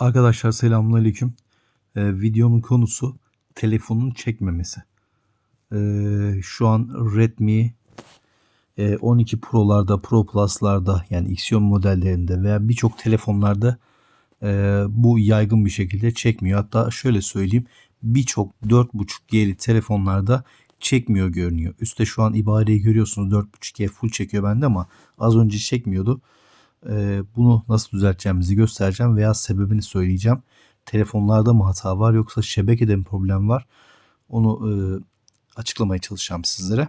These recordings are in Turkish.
Arkadaşlar selamünaleyküm. Ee, videonun konusu telefonun çekmemesi. Ee, şu an Redmi e, 12 Pro'larda, Pro Plus'larda yani Xiaomi modellerinde veya birçok telefonlarda e, bu yaygın bir şekilde çekmiyor. Hatta şöyle söyleyeyim birçok 4.5G'li telefonlarda çekmiyor görünüyor. Üste şu an ibareyi görüyorsunuz 4.5G full çekiyor bende ama az önce çekmiyordu. Ee, bunu nasıl düzelteceğimizi göstereceğim veya sebebini söyleyeceğim. Telefonlarda mı hata var yoksa şebekede mi problem var? Onu e, açıklamaya çalışacağım sizlere.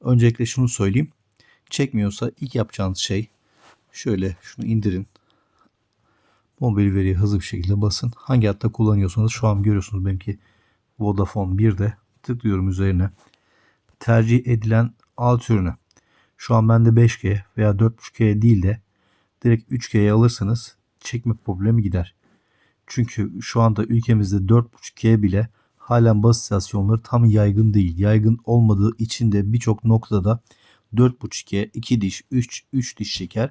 Öncelikle şunu söyleyeyim. Çekmiyorsa ilk yapacağınız şey şöyle şunu indirin. Mobil veriye hızlı bir şekilde basın. Hangi hatta kullanıyorsanız şu an görüyorsunuz benimki Vodafone 1'de tıklıyorum üzerine. Tercih edilen ağ türünü. Şu an bende 5G veya 4.5G değil de direkt 3G'ye alırsanız çekme problemi gider. Çünkü şu anda ülkemizde 4.5G bile halen baz istasyonları tam yaygın değil. Yaygın olmadığı için de birçok noktada 4.5G, 2 diş, 3, 3 diş çeker.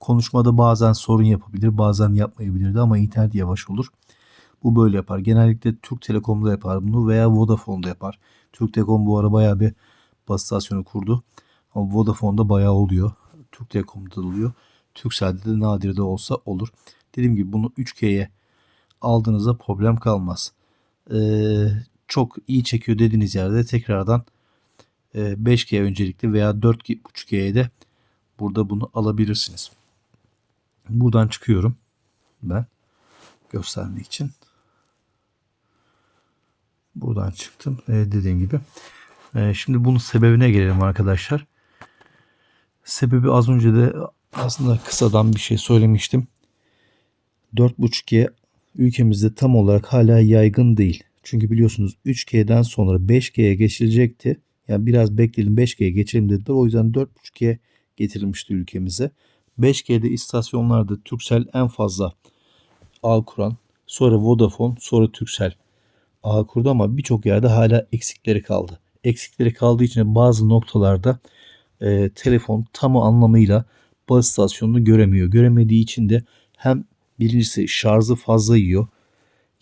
Konuşmada bazen sorun yapabilir, bazen yapmayabilirdi ama internet yavaş olur. Bu böyle yapar. Genellikle Türk Telekom'da yapar bunu veya Vodafone'da yapar. Türk Telekom bu ara bayağı bir baz istasyonu kurdu. Ama Vodafone'da bayağı oluyor. Türk Telekom'da da oluyor. Turkcell'de de nadir de olsa olur. Dediğim gibi bunu 3G'ye aldığınızda problem kalmaz. Ee, çok iyi çekiyor dediğiniz yerde tekrardan e, 5G öncelikli veya 4.5G'ye de burada bunu alabilirsiniz. Buradan çıkıyorum ben göstermek için. Buradan çıktım. Ee, dediğim gibi. Ee, şimdi bunun sebebine gelelim arkadaşlar. Sebebi az önce de aslında kısadan bir şey söylemiştim. 4.5G ülkemizde tam olarak hala yaygın değil. Çünkü biliyorsunuz 3G'den sonra 5G'ye geçilecekti. Yani biraz bekleyelim 5G'ye geçelim dediler. O yüzden 4.5G getirilmişti ülkemize. 5G'de istasyonlarda Turkcell en fazla ağ kuran, sonra Vodafone, sonra Turkcell ağ kurdu ama birçok yerde hala eksikleri kaldı. Eksikleri kaldığı için bazı noktalarda e, telefon tam anlamıyla baz istasyonunu göremiyor. Göremediği için de hem birincisi şarjı fazla yiyor.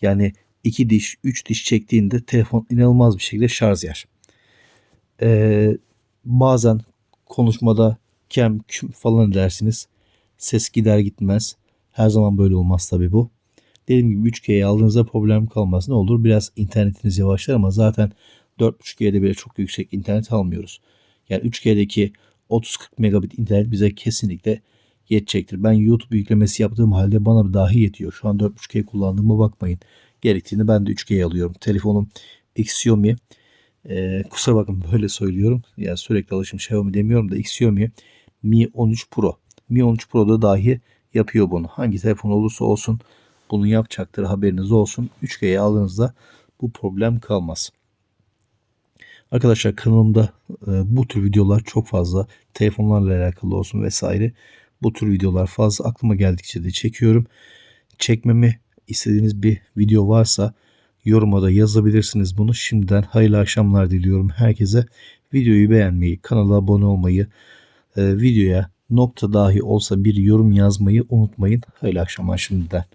Yani iki diş, üç diş çektiğinde telefon inanılmaz bir şekilde şarj yer. Ee, bazen konuşmada kem küm falan dersiniz. Ses gider gitmez. Her zaman böyle olmaz tabi bu. Dediğim gibi 3G'yi aldığınızda problem kalmaz. Ne olur biraz internetiniz yavaşlar ama zaten 4.5G'de bile çok yüksek internet almıyoruz. Yani 3G'deki 30-40 megabit internet bize kesinlikle yetecektir. Ben YouTube yüklemesi yaptığım halde bana dahi yetiyor. Şu an 4.5G kullandığıma bakmayın. Gerektiğini ben de 3G alıyorum. Telefonum Xiaomi. Ee, kusura bakın böyle söylüyorum. Yani sürekli alışım Xiaomi demiyorum da Xiaomi Mi 13 Pro. Mi 13 Pro'da dahi yapıyor bunu. Hangi telefon olursa olsun bunu yapacaktır haberiniz olsun. 3G'ye aldığınızda bu problem kalmaz. Arkadaşlar kanalımda e, bu tür videolar çok fazla telefonlarla alakalı olsun vesaire. Bu tür videolar fazla aklıma geldikçe de çekiyorum. Çekmemi istediğiniz bir video varsa yoruma da yazabilirsiniz bunu. Şimdiden hayırlı akşamlar diliyorum herkese. Videoyu beğenmeyi, kanala abone olmayı, e, videoya nokta dahi olsa bir yorum yazmayı unutmayın. Hayırlı akşamlar şimdiden.